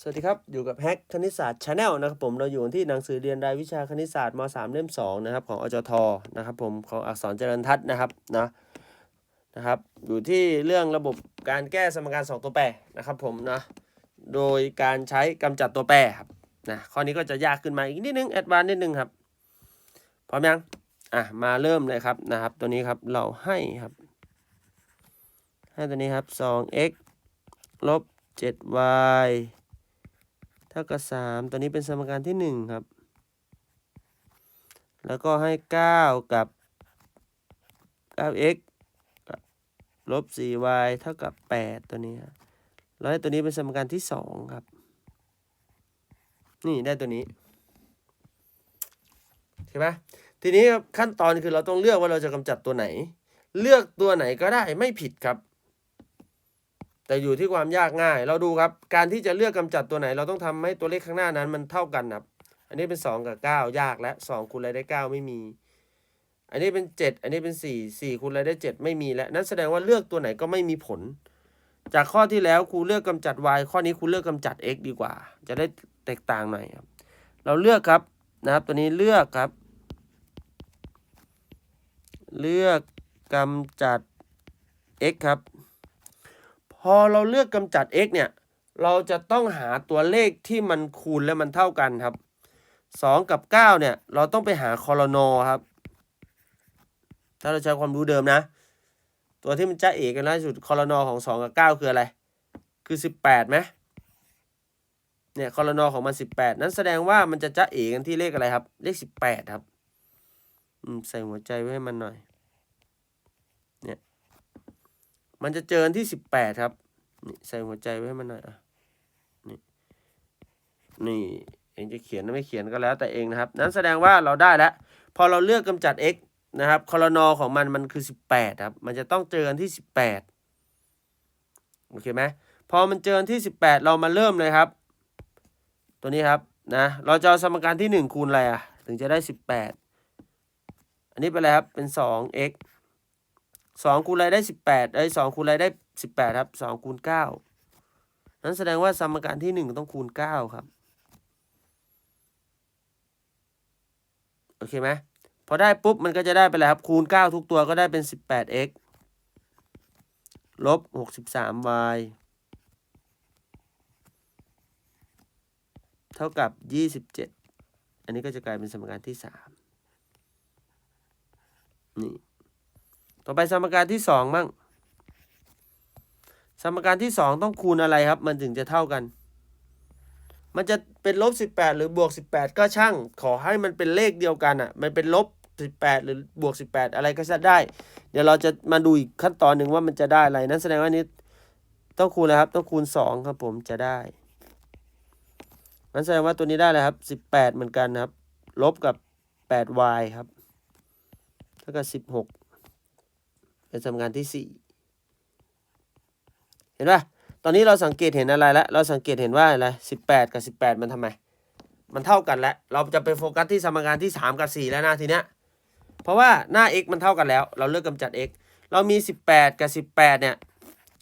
สวัสดีครับ อยู่กับแฮกคณิตศาสตร์ชาแนลนะครับผมเราอยู่ที่หนังสือเรียนรายวิชาคณิตศาสตร์ม .3 เล่ม2นะครับของอจทนะครับผมของอักษรเจริญทัศน์นะครับนะนะครับอยู่ที่เรื่องระบบการแก้สมการ 2 ตัวแปรนะครับผมนะโดยการใช้กำจัดตัวแปรครับนะข้อนี้ก็จะยากขึ้นมาอีกนิดนึงแอดวานนิดนึงครับพร้อมยังอะมาเริ่มเลยครับนะครับ ตัวนี้ครับเราให้ครับให้ตัวนี้ครับ 2x ลบ 7y ท่ากับ3ตัวนี้เป็นสมการที่1ครับ แล้วก็ให้9กับ 9x ลบ 4y เท่ากับ 8 ตัวนี้ครับแล้วให้ตัวนี้เป็นสมการที่ 2 ครับ นี่ได้ตัวนี้ใช่ไหมทีนี้ครับขั้นตอนคือเราต้องเลือกว่าเราจะกำจัดตัวไหน เลือกตัวไหนก็ได้ไม่ผิดครับ แต่อยู่ที่ความยากง่าย เราดูครับ การที่จะเลือกกำจัดตัวไหน เราต้องทำให้ตัวเลขข้างหน้านั้นมันเท่ากันครับ อันนี้เป็น 2 กับ 9 ยากและ 2คูณอะไรได้ 9 ไม่มี อันนี้เป็น 7 อันนี้เป็น 4 4คูณอะไรได้ 7 ไม่มีและนั่นแสดงว่าเลือกตัวไหนก็ไม่มีผล จากข้อที่แล้วครูเลือกกำจัด y ข้อนี้ครูเลือกกำจัด x ดีกว่า จะได้แตกต่างหน่อยครับ เราเลือกครับนะครับ ตัวนี้เลือกครับ เลือกกำจัด x ครับ พอเราเลือกกำจัด x เนี่ย เราจะต้องหาตัวเลขที่มันคูณและมันเท่ากันครับ 2 กับ 9 เนี่ย เราต้องไปหาคอรนอครับ ถ้าเราใช้ความรู้เดิมนะ ตัวที่มันจะเอกกันล่าสุดคอรนอของ 2 กับ 9 คืออะไร คือ 18ไหมเนี่ยคอรนอของมัน 18 นั้นแสดงว่ามันจะจะเอกกันที่เลขอะไรครับ เลข 18 ครับใส่หัวใจไว้ให้มันหน่อย มันจะเจอกันที่สิบแปดครับ นี่ใส่หัวใจไว้ให้มันหน่อยอะ นี่ นี่ เองจะเขียนหรือไม่เขียนก็แล้วแต่เองนะครับ นั้นแสดงว่าเราได้แล้ว พอเราเลือกกำจัด x นะครับคอรนอของมันมันคือสิบแปดครับ มันจะต้องเจอกันที่สิบแปดโอเคไหมพอมันเจอกันที่สิบแปดเรามาเริ่มเลยครับ ตัวนี้ครับนะ เราจะเอาสมการที่หนึ่งคูณอะไรอะ ถึงจะได้สิบแปดอันนี้เป็นอะไรครับ เป็นสอง x สองคูณอะไรได้สิบแปดไอ้สองคูณอะไรได้สิบแปดครับสองคูณเก้านั้นแสดงว่าสมการที่หนึ่งต้องคูณเก้าครับ โอเคไหมพอได้ปุ๊บมันก็จะได้ไปแล้วครับ คูณเก้าทุกตัวก็ได้เป็นสิบแปด x ลบหกสิบสาม y เท่ากับยี่สิบเจ็ดอันนี้ก็จะกลายเป็นสมการที่สามนี่ ต่อไปสมการที่สองบ้าง สมการที่สองต้องคูณอะไรครับ มันถึงจะเท่ากัน มันจะเป็นลบสิบแปดหรือบวกสิบแปดก็ช่าง ขอให้มันเป็นเลขเดียวกันอะ มันเป็นลบสิบแปดหรือบวกสิบแปดอะไรก็จะได้ เดี๋ยวเราจะมาดูอีกขั้นตอนหนึ่งว่ามันจะได้อะไร นั่นแสดงว่านี้ต้องคูณนะครับ ต้องคูณสองครับผมจะได้นั่นแสดงว่าตัวนี้ได้เลยครับสิบแปดเหมือนกันนะครับ ลบกับแปด y ครับเท่ากับสิบหก เป็นสมการที่สี่เห็นป่ะ ตอนนี้เราสังเกตเห็นอะไรแล้ว เราสังเกตเห็นว่าอะไรสิบแปดกับสิบแปดมันทำไม มันเท่ากันแล้ว เราจะไปโฟกัสที่สมการที่สามกับสี่แล้วนะทีเนี้ย เพราะว่าหน้า x มันเท่ากันแล้ว เราเลือกกำจัด x เรามีสิบแปดกับสิบแปดเนี่ย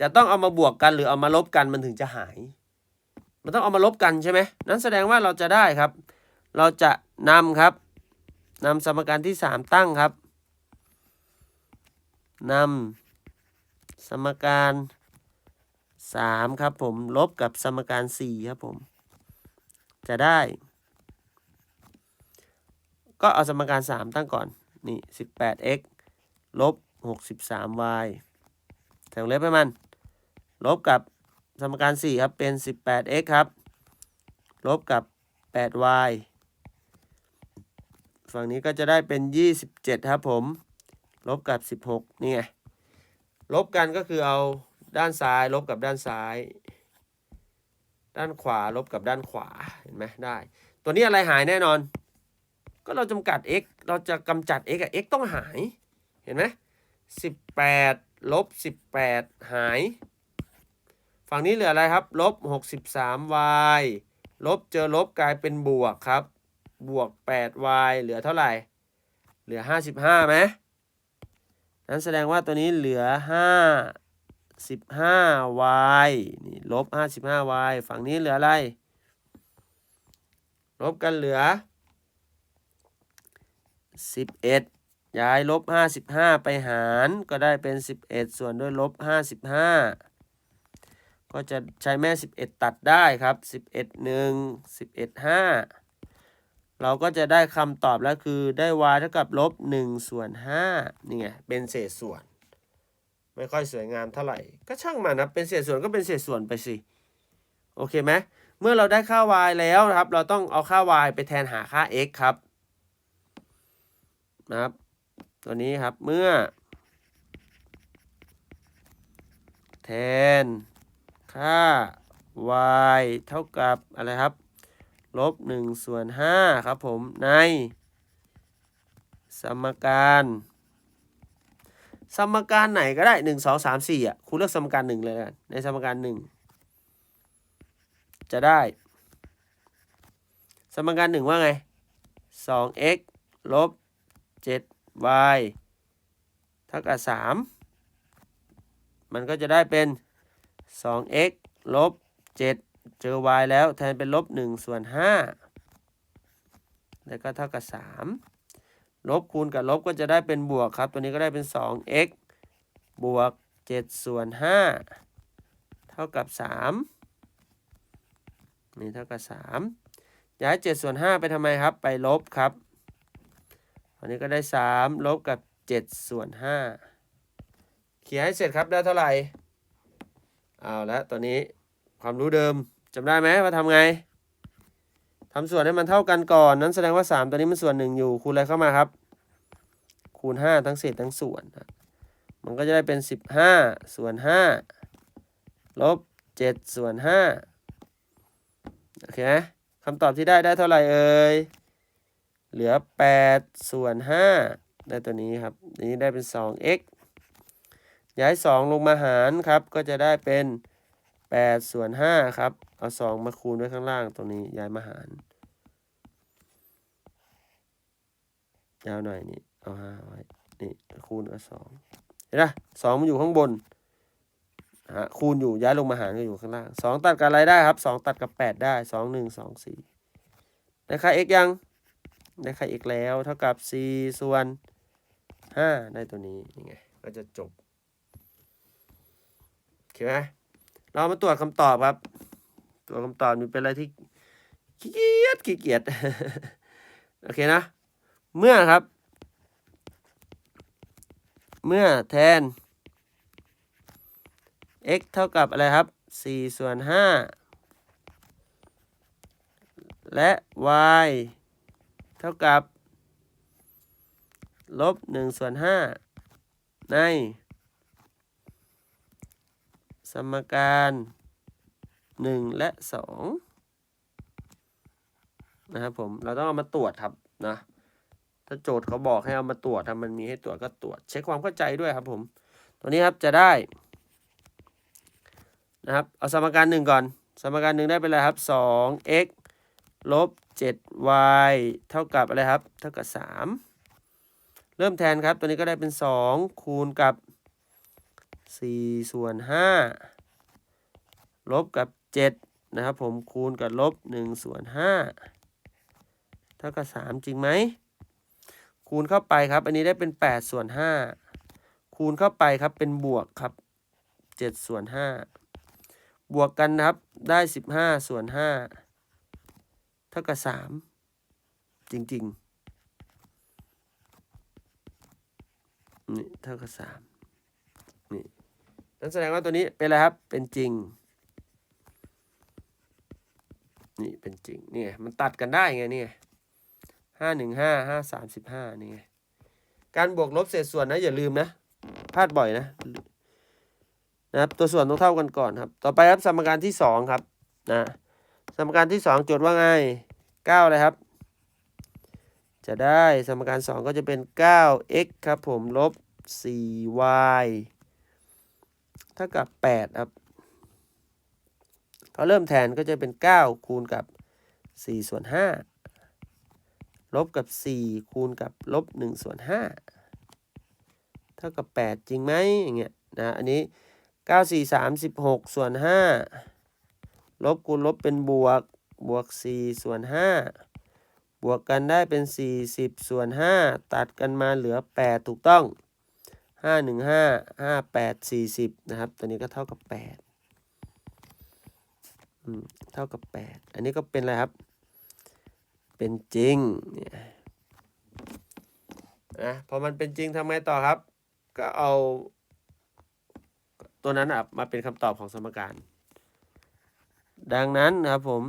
จะต้องเอามาบวกกันหรือเอามาลบกันมันถึงจะหาย มันต้องเอามาลบกันใช่ไหมนั้นแสดงว่าเราจะได้ครับ เราจะนำครับนำสมการที่สามตั้งครับ นำสมการสามครับผม ลบกับสมการสี่ครับผม จะได้ ก็เอาสมการสามตั้งก่อน นี่สิบแปด x ลบหกสิบสาม y แถวเล็บให้มัน ลบกับสมการสี่ครับ เป็นสิบแปด x ครับ ลบกับแปด y ฝั่งนี้ก็จะได้เป็นยี่สิบเจ็ดครับผม ลบกับ 16 นี่ไง ลบกันก็คือเอาด้านซ้าย ลบกับด้านซ้าย ด้านขวาลบกับด้านขวา เห็นไหมได้ ตัวนี้อะไรหายแน่นอน ก็เราจำกัด x เราจะกำจัด x อะ x ต้องหาย เห็นไหม18ลบ18หาย ฝั่งนี้เหลืออะไรครับลบ 63y ลบเจอลบกลายเป็นบวกครับ บวก 8y เหลือเท่าไหร่ เหลือ55ไหม นั้นแสดงว่าตัวนี้เหลือห้าสิบห้า y นี่ลบห้าสิบห้า y ฝั่งนี้เหลืออะไร ลบกันเหลือสิบเอ็ดย้ายลบห้าสิบห้าไปหารก็ได้เป็นสิบเอ็ดส่วนด้วยลบห้าสิบห้าก็จะใช้แม่สิบเอ็ดตัดได้ครับสิบเอ็ดหนึ่งสิบ เราก็จะได้คำตอบแล้วคือได้ y เท่ากับลบหนึ่งส่วนห้านี่ไงเป็นเศษส่วน ไม่ค่อยสวยงามเท่าไหร่ ก็ช่างมันนะเป็นเศษส่วนก็เป็นเศษส่วนไปสิโอเคไหมเมื่อเราได้ค่า y แล้วนะครับ เราต้องเอาค่า y ไปแทนหาค่า x ครับนะครับ ตัวนี้ครับเมื่อ แทนค่า y เท่ากับอะไรครับ ลบหนึ่งส่วนห้าครับผมใน สมการ สมการไหนก็ได้หนึ่งสองสามสี่อะครูเลือกสมการหนึ่งเลยกันในสมการหนึ่งจะได้ สมการหนึ่งว่าไงสอง x ลบเจ็ด y เท่ากับสามมันก็จะได้เป็นสอง x ลบเจ็ด เจอ y แล้วแทนเป็นลบหนึ่งส่วนห้าแล้วก็เท่ากับสามลบคูณกับลบก็จะได้เป็นบวกครับ ตัวนี้ก็ได้เป็น 2x บวก7ส่วน5เท่ากับ 3 นี่เท่ากับ 3 ย้าย7ส่วน5ไปทำไมครับ ไปลบครับอันนี้ก็ได้ 3 ลบกับ7ส่วน5เขียนให้เสร็จครับได้เท่าไหร่ เอาละตัวนี้ความรู้เดิม จำได้ไหมว่าทำไงทำส่วนให้มันเท่ากันก่อน นั้นแสดงว่า 3 ตัวนี้มันส่วน1อยู่ คูณอะไรเข้ามาครับ คูณ 5 ทั้งเศษทั้งส่วน มันก็จะได้เป็น 15 ส่วน 5 ลบ 7 ส่วน 5 โอเคไหมคำตอบที่ได้ได้เท่าไหร่เอ่ย เหลือ 8 ส่วน 5 ได้ตัวนี้ครับ นี้ได้เป็น 2x ย้าย 2 ลงมาหารครับ ก็จะได้เป็น 8 ส่วน 5 ครับ เอา2มาคูณไว้ข้างล่างตรงนี้ย้ายมาหาร ยาวหน่อยนี่ เอาห้าไว้ นี่คูณกับสองเห็นไหมสองมันอยู่ข้างบนฮะคูณอยู่ย้ายลงมาหารก็อยู่ข้างล่างสองตัดกับอะไรได้ครับสองตัดกับแปดได้สองหนึ่งสองสี่ได้ค่า x ยังได้ค่า x แล้วเท่ากับสี่ส่วนห้าได้ตัวนี้ยังไงก็จะจบโอเคไหมเรามาตรวจคำตอบครับ ตรวคำตอบนี่เป็นอะไรที่ขี้เกียจขี้เกียจโอเคนะ เมื่อครับ เมื่อแทน x เท่ากับอะไรครับ4ส่วน5และ y เท่ากับลบ1ส่วน5ใน สมการ 1 และ 2 นะครับผมเราต้องเอามาตรวจครับนะถ้าโจทย์เขาบอกให้เอามาตรวจถ้ามันมีให้ตรวจก็ตรวจ เช็คความเข้าใจด้วยครับผมตัวนี้ครับจะได้นะครับเอาสมการหนึ่งก่อน สมการหนึ่งได้เป็นอะไรครับ 2x ลบ 7y เท่ากับอะไรครับ เท่ากับ 3 เริ่มแทนครับ ตัวนี้ก็ได้เป็น 2 คูณกับ 4 ส่วน 5 ลบกับ 7นะครับผมคูณกับลบ1ส่วน5เท่ากับ 3 จริงไหม คูณเข้าไปครับ อันนี้ได้เป็น 8 ส่วน 5 คูณเข้าไปครับเป็นบวกครับ 7 ส่วน 5 บวกกันนะครับได้ 15 ส่วน 5 เท่ากับ 3 จริงๆนี่เท่ากับ3นี่นั่นแสดงว่าตัวนี้เป็นอะไรครับ เป็นจริง นี่เป็น จริงนี่ไงมันตัดกันได้ไงนี่ไงห้าหนึ่งห้าห้าสามสิบห้านี่ไงการบวกลบเศษส่วนนะอย่าลืมนะพลาดบ่อยนะนะครับตัวส่วนต้องเท่ากันก่อนครับ ต่อไปครับสมการที่สองครับนะสมการที่สองโจทย์ว่าไงเก้าอะไรครับ จะได้สมการสองก็จะเป็นเก้า x ครับผมลบสี่ y เท่ากับแปดครับพอเริ่มแทนก็จะเป็นเก้าคูณกับ สี่ส่วนห้าลบกับ 4 คูณกับลบ1ส่วน 5 เท่ากับ 8 จริงไหมอย่างเงี้ยนะอันนี้ 9 4 36ส่วน 5 ลบคูณลบเป็นบวกบวก 4 ส่วน 5 บวกกันได้เป็น 40 ส่วน 5 ตัดกันมาเหลือ 8 ถูกต้อง 5 1 5 5 8 40 นะครับ ตัวนี้ก็เท่ากับ 8 เท่ากับ 8 อันนี้ก็เป็นอะไรครับ เป็นจริงเนี่ยนะพอมันเป็นจริงทำไงต่อครับ ก็เอา ตัวนั้นอะมาเป็นคำตอบของสมการ ดังนั้นนะครับผม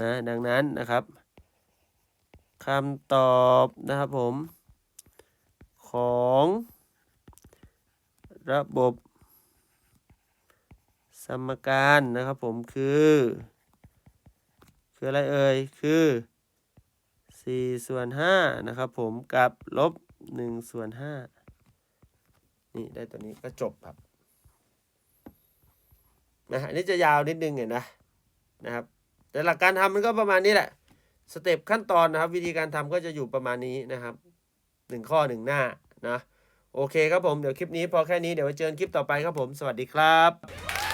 นะดังนั้นนะครับคำตอบนะครับผม ของระบบ สมการนะครับผมคือ คืออะไรเอ่ย คือ 4 ส่วน 5 นะครับผมกับลบ 1 ส่วน 5 นี่ได้ตัวนี้ก็จบครับนะอันนี้จะยาวนิดนึงเห็นนะนะครับ แต่หลักการทำมันก็ประมาณนี้แหละ สเต็ปขั้นตอนนะครับ วิธีการทำก็จะอยู่ประมาณนี้นะครับหนึ่งข้อหนึ่งหน้านะโอเคครับผม เดี๋ยวคลิปนี้พอแค่นี้ เดี๋ยวไว้เจอกันคลิปต่อไปครับผม สวัสดีครับ